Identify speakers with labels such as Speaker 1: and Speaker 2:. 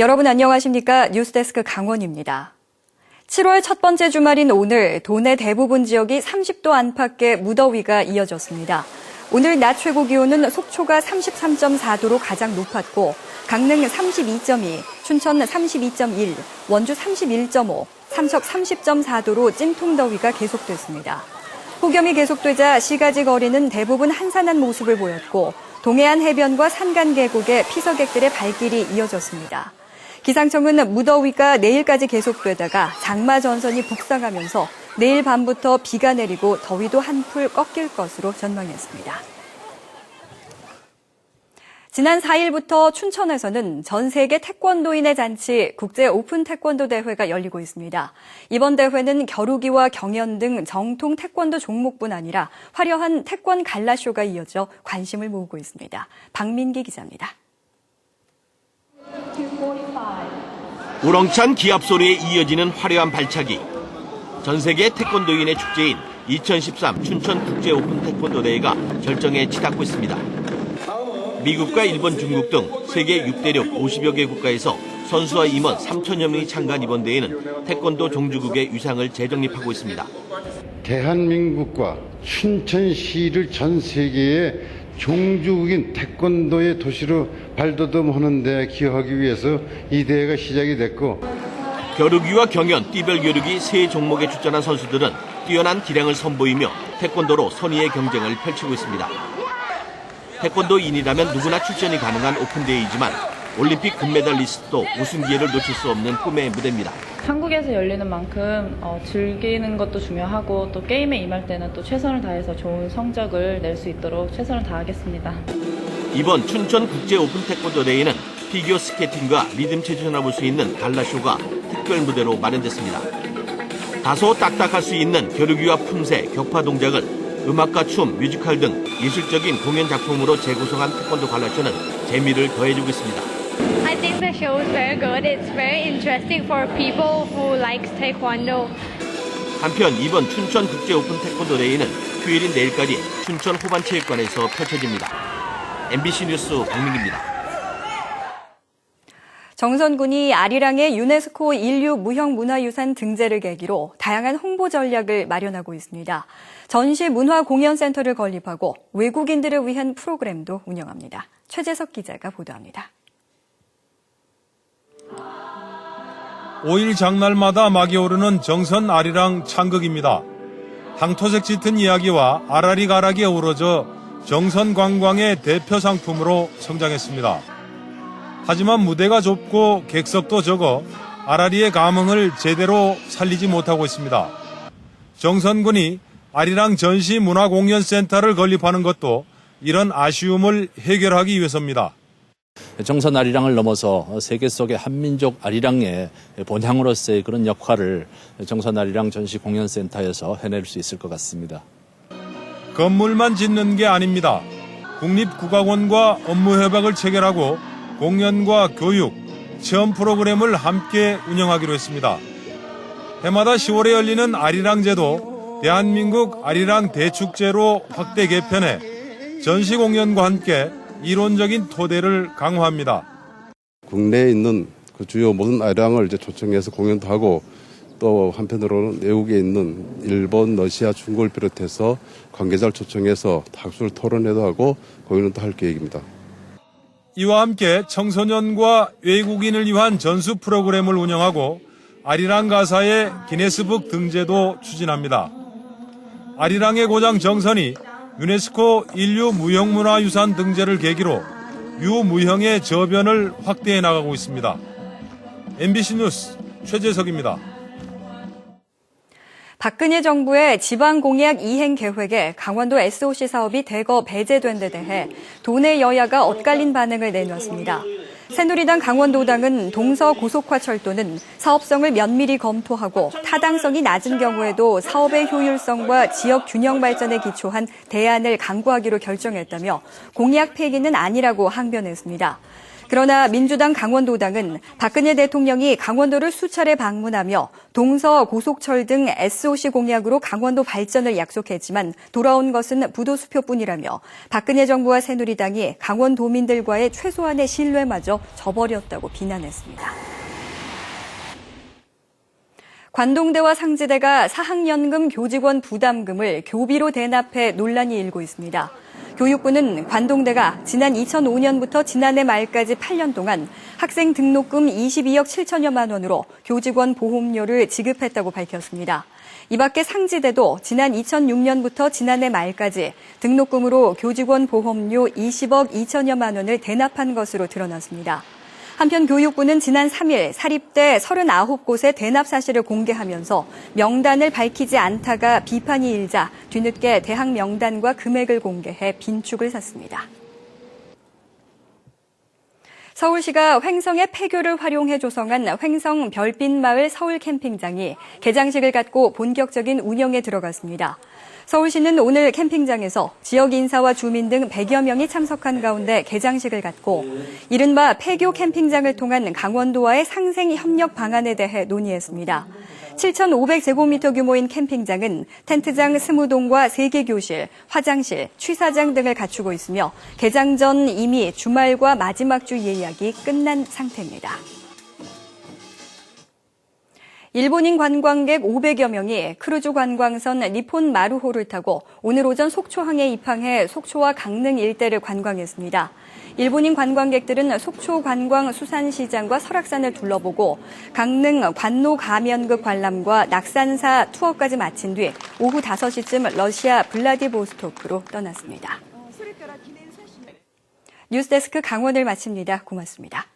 Speaker 1: 여러분 안녕하십니까? 뉴스데스크 강원입니다. 7월 첫 번째 주말인 오늘 도내 대부분 지역이 30도 안팎의 무더위가 이어졌습니다. 오늘 낮 최고 기온은 속초가 33.4도로 가장 높았고 강릉 32.2, 춘천 32.1, 원주 31.5, 삼척 30.4도로 찜통 더위가 계속됐습니다. 폭염이 계속되자 시가지 거리는 대부분 한산한 모습을 보였고 동해안 해변과 산간 계곡에 피서객들의 발길이 이어졌습니다. 기상청은 무더위가 내일까지 계속되다가 장마 전선이 북상하면서 내일 밤부터 비가 내리고 더위도 한풀 꺾일 것으로 전망했습니다. 지난 4일부터 춘천에서는 전 세계 태권도인의 잔치 국제 오픈 태권도 대회가 열리고 있습니다. 이번 대회는 겨루기와 경연 등 정통 태권도 종목뿐 아니라 화려한 태권 갈라쇼가 이어져 관심을 모으고 있습니다. 박민기 기자입니다.
Speaker 2: 우렁찬 기합 소리에 이어지는 화려한 발차기. 전 세계 태권도인의 축제인 2013 춘천 국제 오픈 태권도 대회가 절정에 치닫고 있습니다. 미국과 일본, 중국 등 세계 6대륙 50여 개 국가에서 선수와 임원 3천여 명이 참가한 이번 대회는 태권도 종주국의 위상을 재정립하고 있습니다.
Speaker 3: 대한민국과 춘천시를 전 세계의 종주국인 태권도의 도시로 발돋움하는 데 기여하기 위해서 이 대회가 시작이 됐고
Speaker 2: 겨루기와 경연, 띠별 겨루기 세 종목에 출전한 선수들은 뛰어난 기량을 선보이며 태권도로 선의의 경쟁을 펼치고 있습니다. 태권도인이라면 누구나 출전이 가능한 오픈대회이지만 올림픽 금메달리스트도 우승 기회를 놓칠 수 없는 꿈의 무대입니다.
Speaker 4: 한국에서 열리는 만큼 어, 즐기는 것도 중요하고 또 게임에 임할 때는 또 최선을 다해서 좋은 성적을 낼 수 있도록 최선을 다하겠습니다.
Speaker 2: 이번 춘천 국제 오픈 태권도 대회는 피겨 스케이팅과 리듬 체조나 볼 수 있는 갈라쇼가 특별 무대로 마련됐습니다. 다소 딱딱할 수 있는 겨루기와 품새, 격파 동작을 음악과 춤, 뮤지컬 등 예술적인 공연 작품으로 재구성한 태권도 갈라쇼는 재미를 더해주고 있습니다.
Speaker 5: I think the show is very good. It's very interesting for people who likes taekwondo.
Speaker 2: 한편 이번 춘천 국제 오픈 태권도 대회는 휴일인 내일까지 춘천 호반체육관에서 펼쳐집니다. MBC 뉴스 박민기입니다.
Speaker 1: 정선군이 아리랑의 유네스코 인류 무형 문화유산 등재를 계기로 다양한 홍보 전략을 마련하고 있습니다. 전시 문화 공연센터를 건립하고 외국인들을 위한 프로그램도 운영합니다. 최재석 기자가 보도합니다.
Speaker 6: 5일 장날마다 막이 오르는 정선 아리랑 창극입니다. 황토색 짙은 이야기와 아라리 가락이 어우러져 정선 관광의 대표 상품으로 성장했습니다. 하지만 무대가 좁고 객석도 적어 아라리의 감흥을 제대로 살리지 못하고 있습니다. 정선군이 아리랑 전시 문화공연센터를 건립하는 것도 이런 아쉬움을 해결하기 위해서입니다.
Speaker 7: 정선 아리랑을 넘어서 세계 속의 한민족 아리랑의 본향으로서의 그런 역할을 정선 아리랑 전시 공연센터에서 해낼 수 있을 것 같습니다.
Speaker 6: 건물만 짓는 게 아닙니다. 국립국악원과 업무 협약을 체결하고 공연과 교육, 체험 프로그램을 함께 운영하기로 했습니다. 해마다 10월에 열리는 아리랑제도 대한민국 아리랑 대축제로 확대 개편해 전시 공연과 함께 이론적인 토대를 강화합니다.
Speaker 8: 국내에 있는 그 주요 모든 아리랑을 이제 초청해서 공연도 하고 또 한편으로는 외국에 있는 일본, 러시아, 중국을 비롯해서 관계자를 초청해서 학술 토론회도 하고 공연도 할 계획입니다.
Speaker 6: 이와 함께 청소년과 외국인을 위한 전수 프로그램을 운영하고 아리랑 가사의 기네스북 등재도 추진합니다. 아리랑의 고장 정선이 유네스코 인류 무형문화유산 등재를 계기로 유무형의 저변을 확대해 나가고 있습니다. MBC 뉴스 최재석입니다.
Speaker 1: 박근혜 정부의 지방 공약 이행 계획에 강원도 SOC 사업이 대거 배제된 데 대해 도내 여야가 엇갈린 반응을 내놓았습니다. 새누리당 강원도당은 동서 고속화 철도는 사업성을 면밀히 검토하고 타당성이 낮은 경우에도 사업의 효율성과 지역 균형 발전에 기초한 대안을 강구하기로 결정했다며 공약 폐기는 아니라고 항변했습니다. 그러나 민주당 강원도당은 박근혜 대통령이 강원도를 수차례 방문하며 동서 고속철 등 SOC 공약으로 강원도 발전을 약속했지만 돌아온 것은 부도수표뿐이라며 박근혜 정부와 새누리당이 강원도민들과의 최소한의 신뢰마저 저버렸다고 비난했습니다. 관동대와 상지대가 사학연금 교직원 부담금을 교비로 대납해 논란이 일고 있습니다. 교육부는 관동대가 지난 2005년부터 지난해 말까지 8년 동안 학생 등록금 22억 7천여만 원으로 교직원 보험료를 지급했다고 밝혔습니다. 이 밖에 상지대도 지난 2006년부터 지난해 말까지 등록금으로 교직원 보험료 20억 2천여만 원을 대납한 것으로 드러났습니다. 한편 교육부는 지난 3일 사립대 39곳의 대납 사실을 공개하면서 명단을 밝히지 않다가 비판이 일자 뒤늦게 대학 명단과 금액을 공개해 빈축을 샀습니다. 서울시가 횡성의 폐교를 활용해 조성한 횡성 별빛마을 서울 캠핑장이 개장식을 갖고 본격적인 운영에 들어갔습니다. 서울시는 오늘 캠핑장에서 지역 인사와 주민 등 100여 명이 참석한 가운데 개장식을 갖고 이른바 폐교 캠핑장을 통한 강원도와의 상생 협력 방안에 대해 논의했습니다. 7,500제곱미터 규모인 캠핑장은 텐트장 20동과 3개 교실, 화장실, 취사장 등을 갖추고 있으며 개장 전 이미 주말과 마지막 주 예약이 끝난 상태입니다. 일본인 관광객 500여 명이 크루즈 관광선 니폰 마루호를 타고 오늘 오전 속초항에 입항해 속초와 강릉 일대를 관광했습니다. 일본인 관광객들은 속초 관광 수산시장과 설악산을 둘러보고 강릉 관노 가면극 관람과 낙산사 투어까지 마친 뒤 오후 5시쯤 러시아 블라디보스토크로 떠났습니다. 뉴스데스크 강원을 마칩니다. 고맙습니다.